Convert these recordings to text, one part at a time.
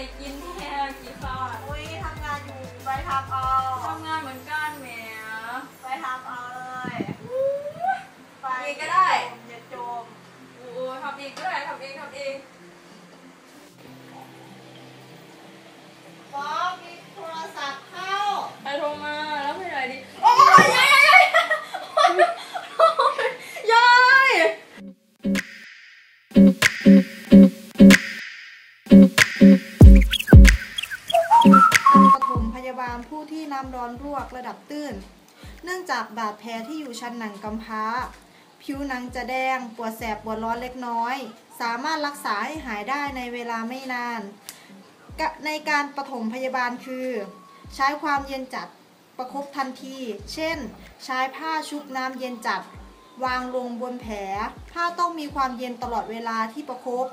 แค่ได้กินแค่กี่ข้าวอุ้ยทำงานอยู่ไปทำเอาทำงานเหมือนกันแหมไปทำเอาเลยไปเองก็ได้อย่าโจมโอ้ทำเองก็ได้ทำเองทำเอง น้ำร้อนรวกระดับตื้น เนื่องจากบาดแผลที่อยู่ชั้นหนังกำพร้า ผิวหนังจะแดง ปวดแสบปวดร้อนเล็กน้อย สามารถรักษาให้หายได้ในเวลาไม่นาน ในการปฐมพยาบาลคือ ใช้ความเย็นจัดประคบทันที เช่น ใช้ผ้าชุบน้ำเย็นจัด วางลงบนแผล ผ้าต้องมีความเย็นตลอดเวลาที่ประคบ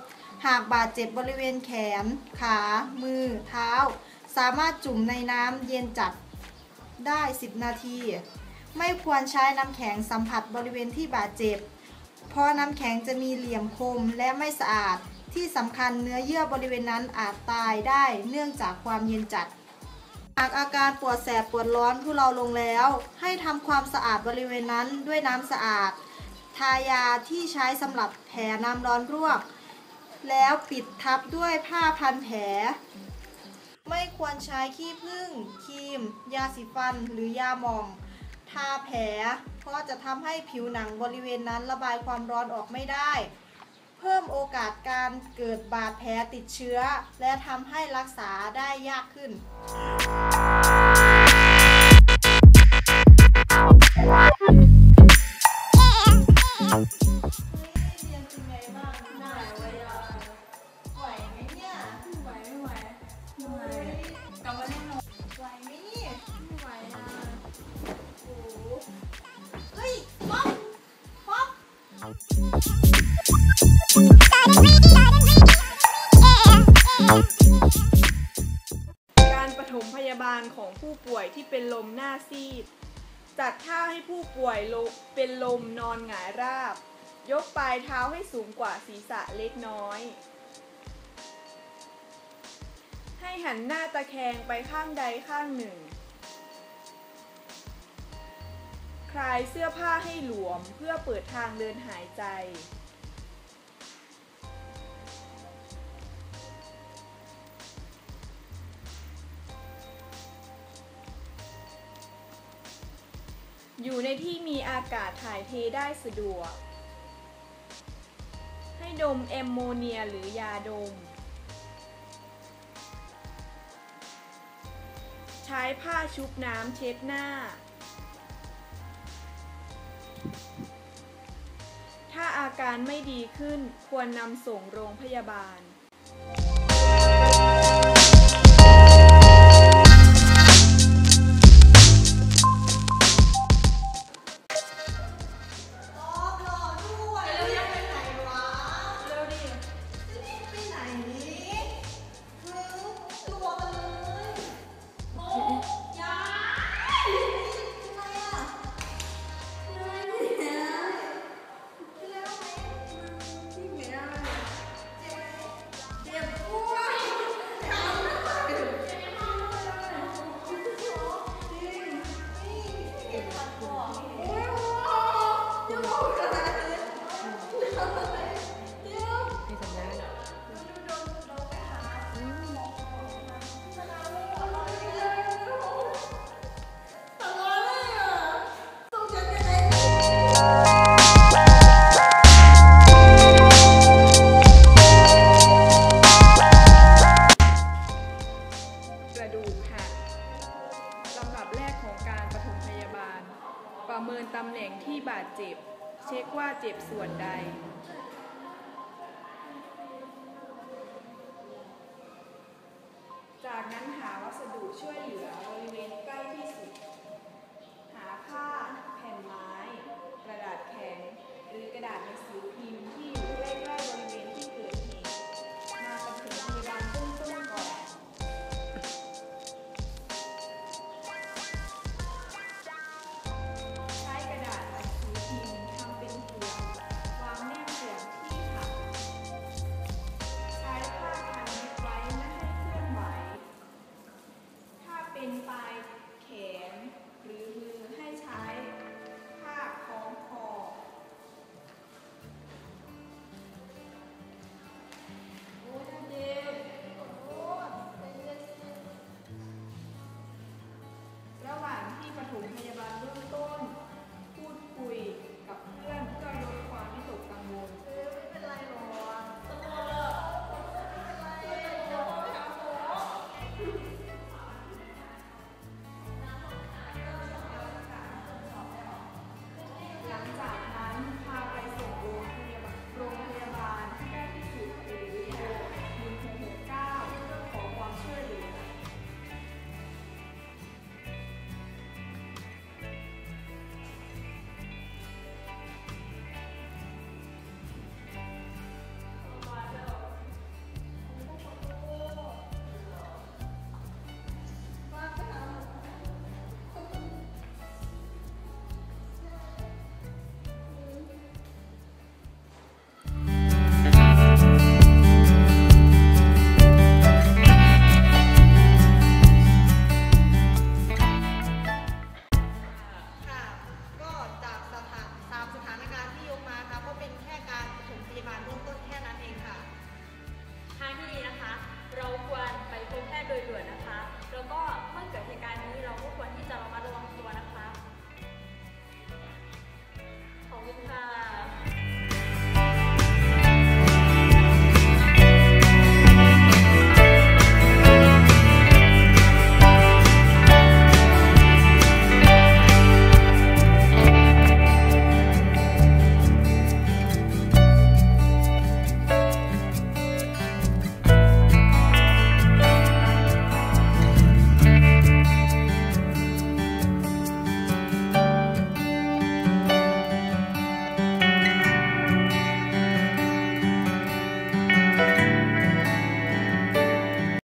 หากบาดเจ็บบริเวณแขน ขา มือ เท้า สามารถจุ่มในน้ำเย็นจัด ได้ 10 นาที ไม่ควรใช้น้ำแข็งสัมผัสบริเวณที่บาดเจ็บ เพราะน้ำแข็งจะมีเหลี่ยมคมและไม่สะอาดที่สำคัญเนื้อเยื่อบริเวณนั้นอาจตายได้เนื่องจากความเย็นจัด หากอาการปวดแสบปวดร้อนทุเราลงแล้ว ให้ทำความสะอาดบริเวณนั้นด้วยน้ำสะอาด ทายาที่ใช้สำหรับแผลน้ำร้อนรวก แล้วปิดทับด้วยผ้าพันแผล ไม่ควรใช้ขี้ผึ้งครีม ยาสีฟันหรือยาหมอง ทาแผลเพราะจะทำให้ผิวหนังบริเวณนั้นระบายความร้อนออกไม่ได้ เพิ่มโอกาสการเกิดบาดแผลติดเชื้อ และทำให้รักษาได้ยากขึ้น การปฐมพยาบาลของผู้ป่วยที่เป็นลมหน้าซีด จัดท่าให้ผู้ป่วยเป็นลมนอนหงายราบ ยกปลายเท้าให้สูงกว่าศีรษะเล็กน้อย ให้หันหน้าตะแคงไปข้างใดข้างหนึ่ง ลายเสื้อผ้าให้หลวมเพื่อเปิดทางเดินหายใจ อยู่ในที่มีอากาศถ่ายเทได้สะดวก ให้ดมแอมโมเนียหรือยาดม ใช้ผ้าชุบน้ำเช็ดหน้า อาการไม่ดีขึ้นควรนำส่งโรงพยาบาล หักลำดับแรกของการปฐมพยาบาล ประเมินตำแหน่งที่บาดเจ็บ เช็คว่าเจ็บส่วนใด